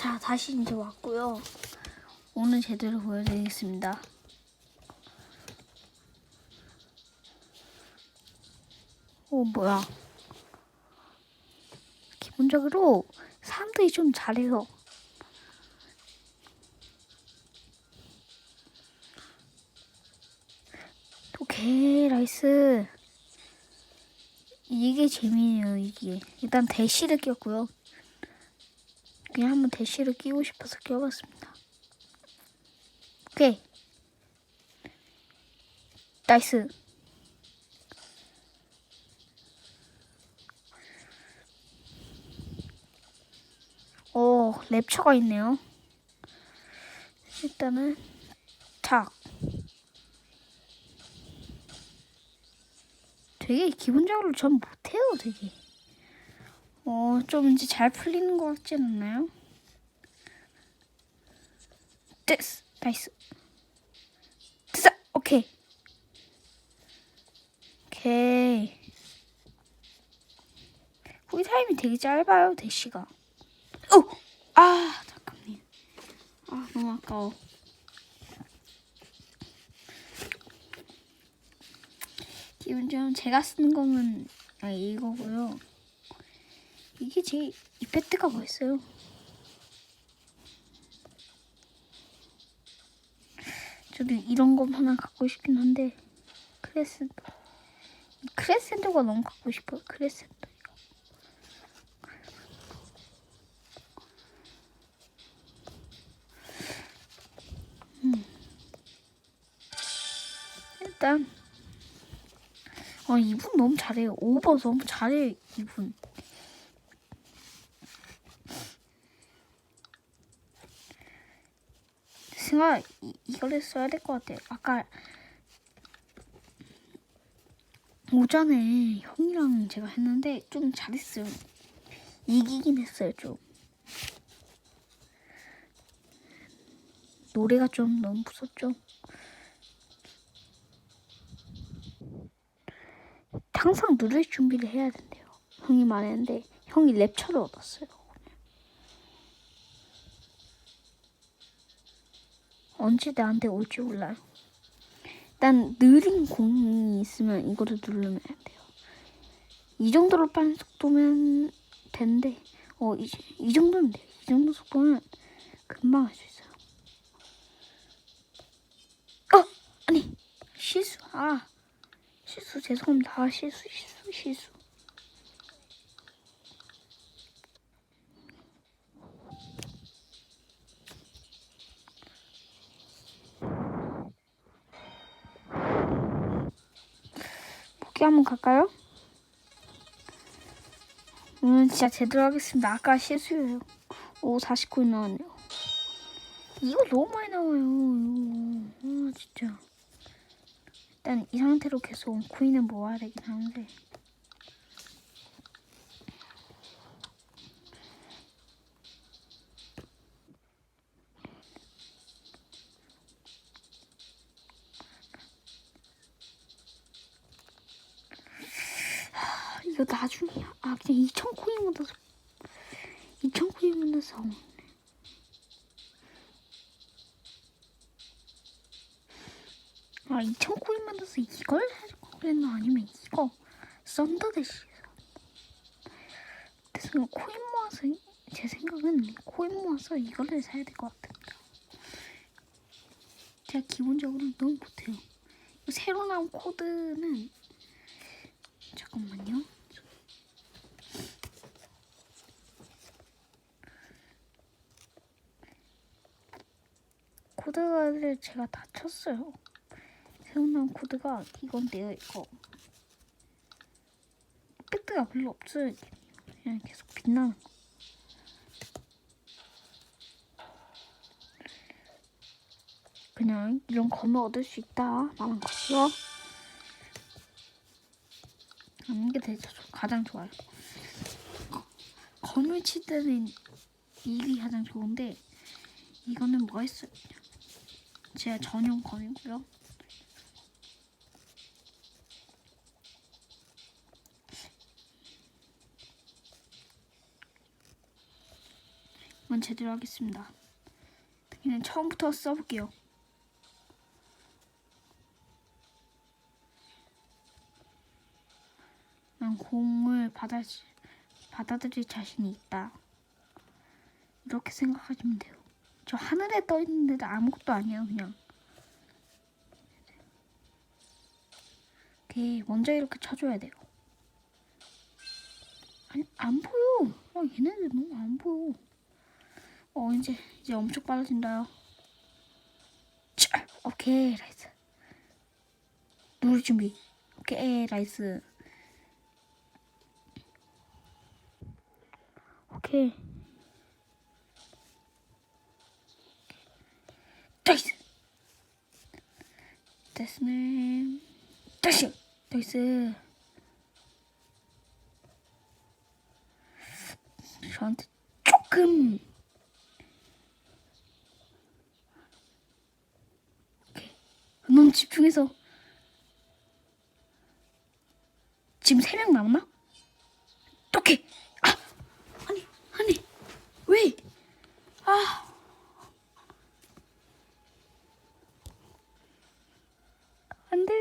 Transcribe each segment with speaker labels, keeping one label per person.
Speaker 1: 자, 다시 이제 왔고요. 오늘 제대로 보여드리겠습니다. 오, 뭐야. 기본적으로 사람들이 좀 잘해요. 오케이, 라이스. 이게 재미네요, 이게. 일단 대시를 꼈고요. 그냥 한번 대시를 끼고 싶어서 껴봤습니다. 오케이. 나이스. 오, 랩처가 있네요. 일단은, 탁. 되게 기본적으로 전 못해요, 되게. 어, 좀 이제 잘 풀리는 것 같지 않나요? 됐어. 나이스. 됐어. 오케이. 오케이. 후기 타임이 되게 짧아요, 대시가. 오! 아, 잠깐만요. 아, 너무 아까워. 기본적으로 제가 쓰는 거는 아, 이거고요. 이게 제 이펙트가 뭐였어요? 저도 이런 거 하나 갖고 싶긴 한데 크레센도 이 크레센도가 너무 갖고 싶어요. 크레센도. 음. 일단 아 이분 너무 잘해요. 오버 너무 잘해 이분. 승아 이, 이걸 써야 될 것 같아. 아까 오전에 형이랑 제가 했는데 좀 잘했어요. 이기긴 했어요 좀. 노래가 좀 너무 무섭죠. 항상 누를 준비를 해야 된대요. 형이 말했는데 형이 랩처를 얻었어요. 언제 나한테 올지 몰라요. 일단 느린 공이 있으면 이거를 누르면 돼요. 이 정도로 빠른 속도면 되는데 어, 이, 이 정도면 돼요. 이 정도 속도면 금방 할 수 있어요. 어! 아니! 실수. 아! 실수 죄송합니다. 아, 실수, 실수, 실수. 보기 한번 갈까요? 오늘 진짜 제대로 하겠습니다. 아까 실수예요. 오, 49인 나왔네요. 이거 너무 많이 나와요. 아, 진짜. 일단 이 상태로 계속 코인을 모아야 되긴 하는데. 이거 나중에. 아 그냥 2천 코인 묻어서. 2천 코인 묻어서. 아 2천 코인 묻어서 이걸 그랬나? 아니면 이거? 썬더 대시에서. 그래서 코인 모아서 제 생각은 코인 모아서 이거를 사야 될 것 같습니다. 제가 기본적으로 너무 못해요. 새로 나온 코드는 잠깐만요. 코드를 제가 다 쳤어요. 나온 코드가 이건데요, 이거. 이펙트가 별로 없어요. 그냥 계속 빛나는 거. 그냥 이런 검을 얻을 수 있다 말한 거고요. 하는 게 되게 좋- 가장 좋아요. 검을 칠 때는 이게 가장 좋은데 이거는 뭐가 있어요? 제가 전용 검이고요. 한번 제대로 하겠습니다. 그냥 처음부터 써볼게요. 난 공을 받아 받아들일 자신이 있다. 이렇게 생각하시면 돼요. 저 하늘에 떠 있는 데도 아무것도 아니에요, 그냥. 오케이, 먼저 이렇게 쳐줘야 돼요. 아니, 안 보여. 아, 얘네들 너무 안 보여. 어, 이제, 이제 엄청 빨라진다요. 차! 오케이, 라이스. 누를 준비. 오케이, 라이스. 오케이. 나이스. 됐네. 다시. 나이스. 저한테 조금. 오케이. 너무 집중해서. 지금 세명 남았나? 오케이. 아, 아니, 아니, 왜? 아. 안 돼.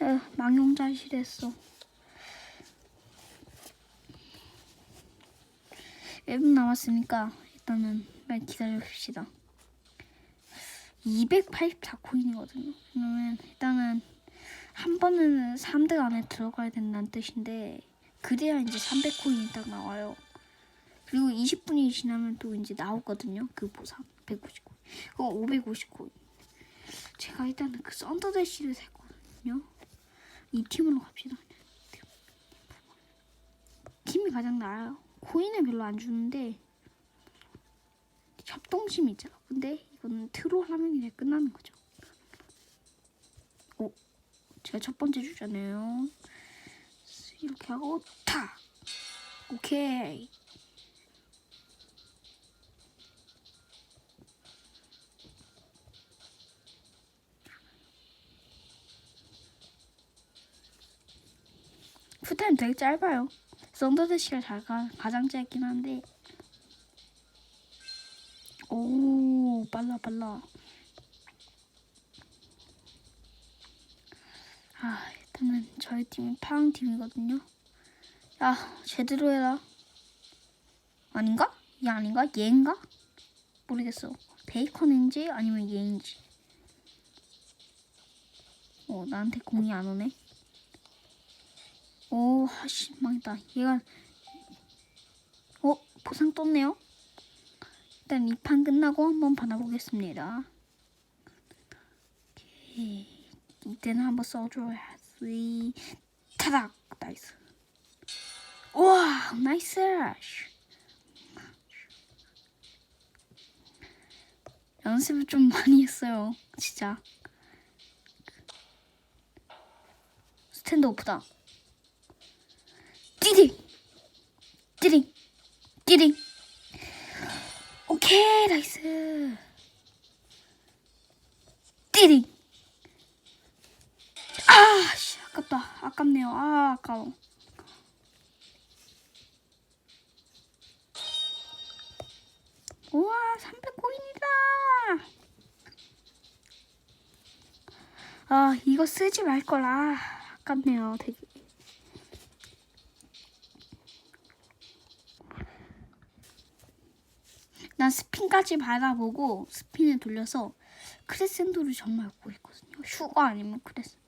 Speaker 1: 네, 망용자실 했어. 1분 남았으니까 일단은 빨리 기다려봅시다. 284코인이거든요. 그러면 일단은 한 번은 3등 안에 들어가야 된다는 뜻인데 그래야 이제 300코인이 딱 나와요. 그리고 20분이 지나면 또 이제 나오거든요. 그 보상 199. 그거 559. 제가 일단은 그 썬더대시를 샀거든요. 이 팀으로 갑시다. 팀이 가장 나아요. 코인은 별로 안 주는데 협동심 있죠. 근데 이거는 트롤 하면 이제 끝나는 거죠. 오, 제가 첫 번째 주잖아요. 이렇게 하고 타. 오케이. 후타임 되게 짧아요. 썬더대시가 잘 가, 가장 짧긴 한데. 오, 빨라, 빨라. 아, 일단은 저희 팀은 파랑 팀이거든요. 야, 제대로 해라. 아닌가? 얘 아닌가? 얘인가? 모르겠어. 베이컨인지 아니면 얘인지. 어, 나한테 공이 안 오네. 오, 하씨, 망했다. 얘가, 어, 보상 떴네요? 일단 이 판 끝나고 한번 받아보겠습니다. 오케이. 이때는 한번 써줘야지. 타닥! 나이스. 우와, 나이스! 연습을 좀 많이 했어요. 진짜. 스탠드 오프다. 띠딩! 띠딩! 오케이, 나이스! 띠딩! 아, 씨, 아깝다. 아깝네요. 아, 아까워. 우와, 300코인이다! 아, 이거 쓰지 말걸. 아, 아깝네요. 되게. 핀까지 밟아보고 스핀을 돌려서 크레센도를 정말 구했거든요. 슈가 아니면 크레센도.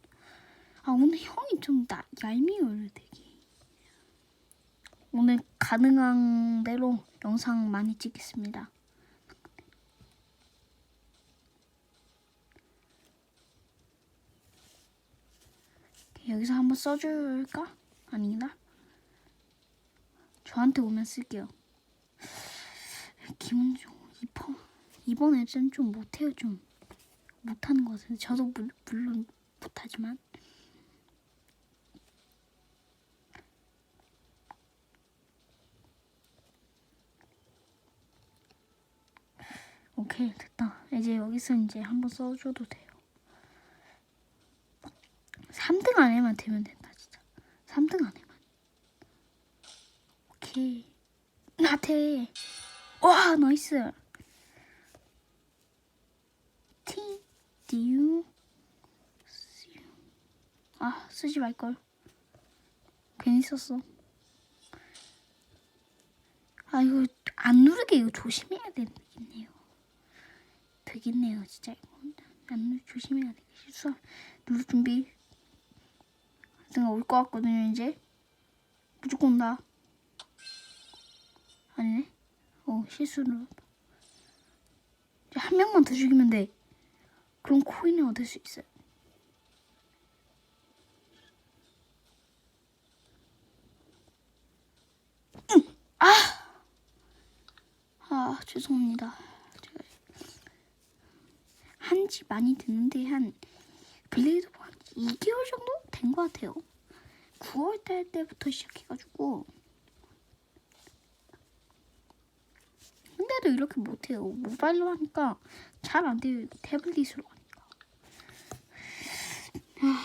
Speaker 1: 아 오늘 형이 좀 나, 얄미워요 되게. 오늘 가능한 대로 영상 많이 찍겠습니다. 여기서 한번 써줄까? 아닌가? 저한테 오면 쓸게요. 기분 좀 이번 이번에 좀 못해요. 좀 못하는 것 같은데. 저도 물, 물론 못하지만. 오케이 됐다. 이제 여기서 이제 한번 써줘도 돼요. 3등 안에만 되면 된다 진짜. 3등 안에만. 나한테 나한테 와 나이스 아 쓰지 말걸. 괜히 썼어. 아 이거 안 누르게 이거 조심해야 되겠네요. 되겠네요 진짜. 이거 안 누르 조심해야 돼 실수. 누를 준비. 내가 올 것 같거든요 이제. 무조건 온다 아니네? 어 실수 눌렀다 이제 한 명만 더 죽이면 돼. 그럼 코인을 얻을 수 있어요 응! 아! 아 죄송합니다. 제가 한지 많이 됐는데 한 블레이드 한 2개월 정도 된 것 같아요. 9월 달 때부터 시작해가지고 근데도 이렇게 못해요. 모바일로 하니까 잘 안 돼요 태블릿으로 하니까. 하,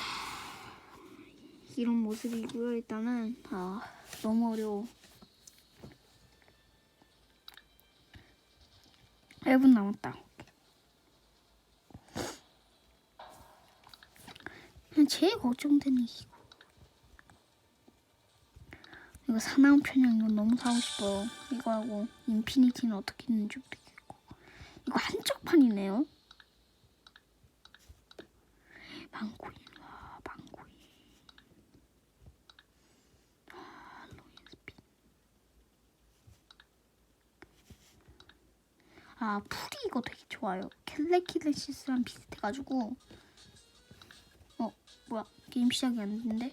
Speaker 1: 이런 모습이고요 일단은. 아 너무 어려워 1분 남았다 제일 걱정되는 이거 이거 사나운 편향 이거 너무 사고 싶어요. 이거 하고 인피니티는 어떻게 있는지 모르겠고 이거 한쪽 판이네요. 망고인 와 망고인 아, 로인스핀 아 풀이 이거 되게 좋아요. 켈레키레시스랑 비슷해가지고 어 뭐야 게임 시작이 안 됐는데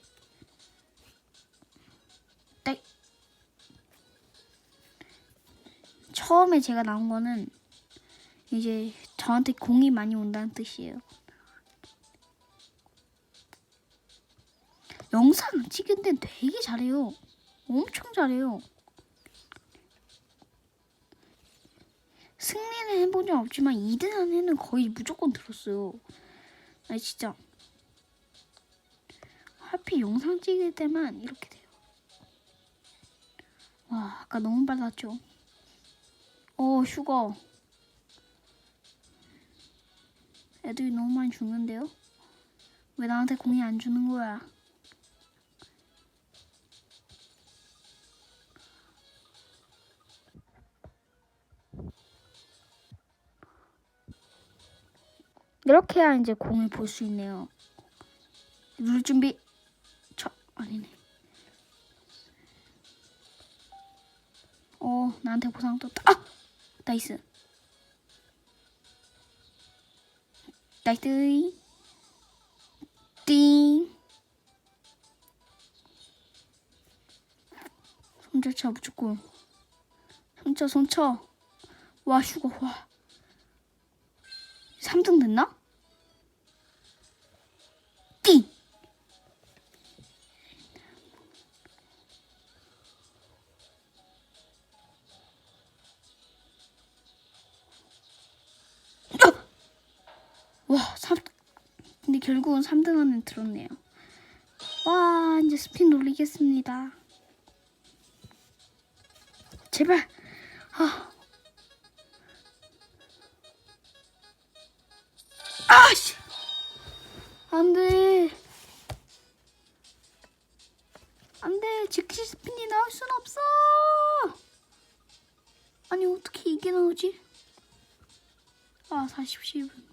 Speaker 1: 네. 처음에 제가 나온 거는 이제 저한테 공이 많이 온다는 뜻이에요. 영상 찍은 데는 되게 잘해요. 엄청 잘해요. 해본 적 없지만 2등 안에는 거의 무조건 들었어요. 아니 진짜. 하필 영상 찍을 때만 이렇게 돼요. 와, 아까 너무 빨랐죠? 어, 슈거. 애들이 너무 많이 죽는데요? 왜 나한테 공이 안 주는 거야? 이렇게 해야 이제 공을 볼 수 있네요. 누를 준비. 저, 아니네. 어, 나한테 보상 떴다. 아! 나이스. 나이스. 띵. 손절 차 무조건. 손쳐, 손쳐. 와, 슈거, 와. 3등 됐나? 결국은 3등 안에 들었네요. 와, 이제 스핀 놀리겠습니다. 제발. 아. 아 씨. 안 돼. 안 돼. 즉시 스핀이 나올 순 없어. 아니, 어떻게 이게 나오지? 아, 47분.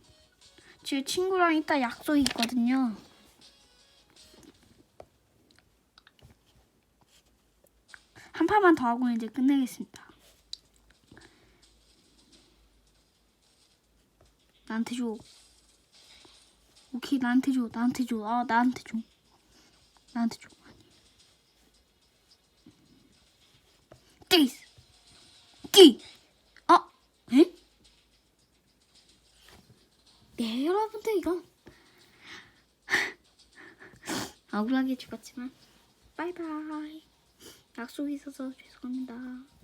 Speaker 1: 제 친구랑 이따 약속이 있거든요. 한 판만 더 하고 이제 끝내겠습니다. 나한테 줘. 오케이, 나한테 줘. 나한테 줘. 아, 나한테 줘. 나한테 줘. 띠스. 띠. 아, 에? 네, 여러분들 이건 억울하게 죽었지만 바이바이. 약속이 있어서 죄송합니다.